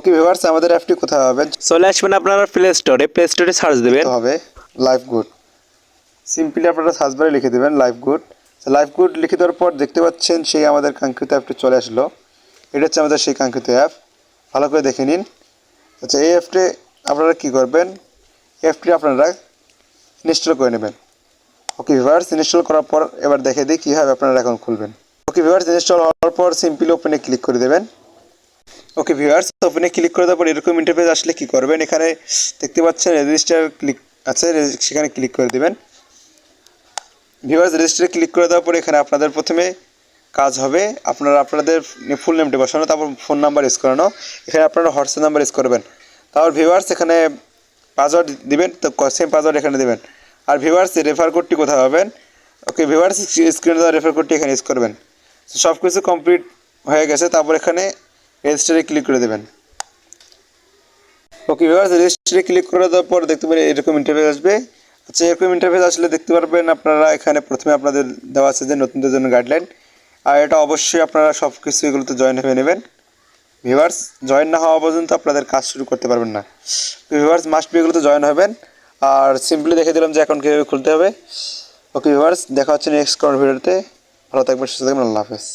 Okay viewers আমাদের অ্যাপটি কোথায় পাবেন চলে আসবেন আপনারা প্লে স্টোরে প্লে স্টোরে সার্চ দেবেন। হবে? লাইফ গুড সিম্পলি আপনারা সার্চ বারে লিখে দেবেন লাইফ গুড লাইফ গুড লিখে দেওয়ার পর দেখতে পাচ্ছেন সেই আমাদের কাঙ্ক্ষিত অ্যাপটি চলে আসলো। এটা হচ্ছে আমাদের সেই কাঙ্ক্ষিত অ্যাপ ভালো করে দেখে নিন। আচ্ছা এই অ্যাপটি আপনারা কী করবেন? অ্যাপটি আপনারা ইনস্টল করে নেবেন। ওকে ভিভার্স ইনস্টল করার পর এবার দেখে দিই কীভাবে আপনারা অ্যাকাউন্ট খুলবেন। ওকে ভিভার্স ইনস্টল হওয়ার পর সিম্পলি ওপেনে ক্লিক করে দেবেন। ওকে ভিউয়ার্স ওপেনে ক্লিক করে দেওয়ার পর এরকম ইন্টারফেস আসলে কি করবেন? এখানে দেখতে পাচ্ছেন রেজিস্টার ক্লিক আছে সেখানে ক্লিক করে দেবেন। ভিউয়ার্স রেজিস্টারে ক্লিক করে দেওয়ার পর এখানে আপনাদের প্রথমে কাজ হবে। আপনারা, আপনাদের ফুল নেমটি বসানো, তারপর ফোন নাম্বার ইউজ করানো। এখানে আপনারা হোয়াটসঅ্যাপ নাম্বার ইউজ করবেন। তারপর ভিউয়ার্স এখানে পাসওয়ার্ড দিবেন, তো সেম পাসওয়ার্ড এখানে দেবেন। আর ভিউয়ার্স রেফার কোডটি কোথায় পাবেন? ওকে ভিউয়ার্স স্ক্রিনে দেওয়া রেফার কোডটি এখানে ইউজ করবেন। সব কিছু কমপ্লিট হয়ে গেছে, তারপর এখানে রেজিস্টারে ক্লিক করে দেবেন। ওকে ভিউয়ার্স রেজিস্টারে ক্লিক করে দেওয়ার পর দেখতে পারেন এরকম ইন্টারফেস আসবে। আচ্ছা এরকম ইন্টারফেস আসলে দেখতে পারবেন আপনারা এখানে প্রথমে আপনাদের দেওয়া আছে যে নতুনদের জন্য গাইডলাইন আর এটা অবশ্যই আপনারা সব কিছু এগুলোতে জয়েন হয়ে নেবেন। ভিউয়ার্স জয়েন না হওয়া পর্যন্ত আপনাদের কাজ শুরু করতে পারবেন না। ভিউয়ার্স মাস্ট বি এগুলোতে জয়েন হবেন। আর সিম্পলি দেখে দিলাম যে অ্যাকাউন্ট কীভাবে খুলতে হবে। ওকে ভিউয়ার্স দেখা হচ্ছে নেক্সট কোন ভিডিওতে ভালো থাকবেন, সুস্থ থাকবেন, আল্লাহ হাফেজ।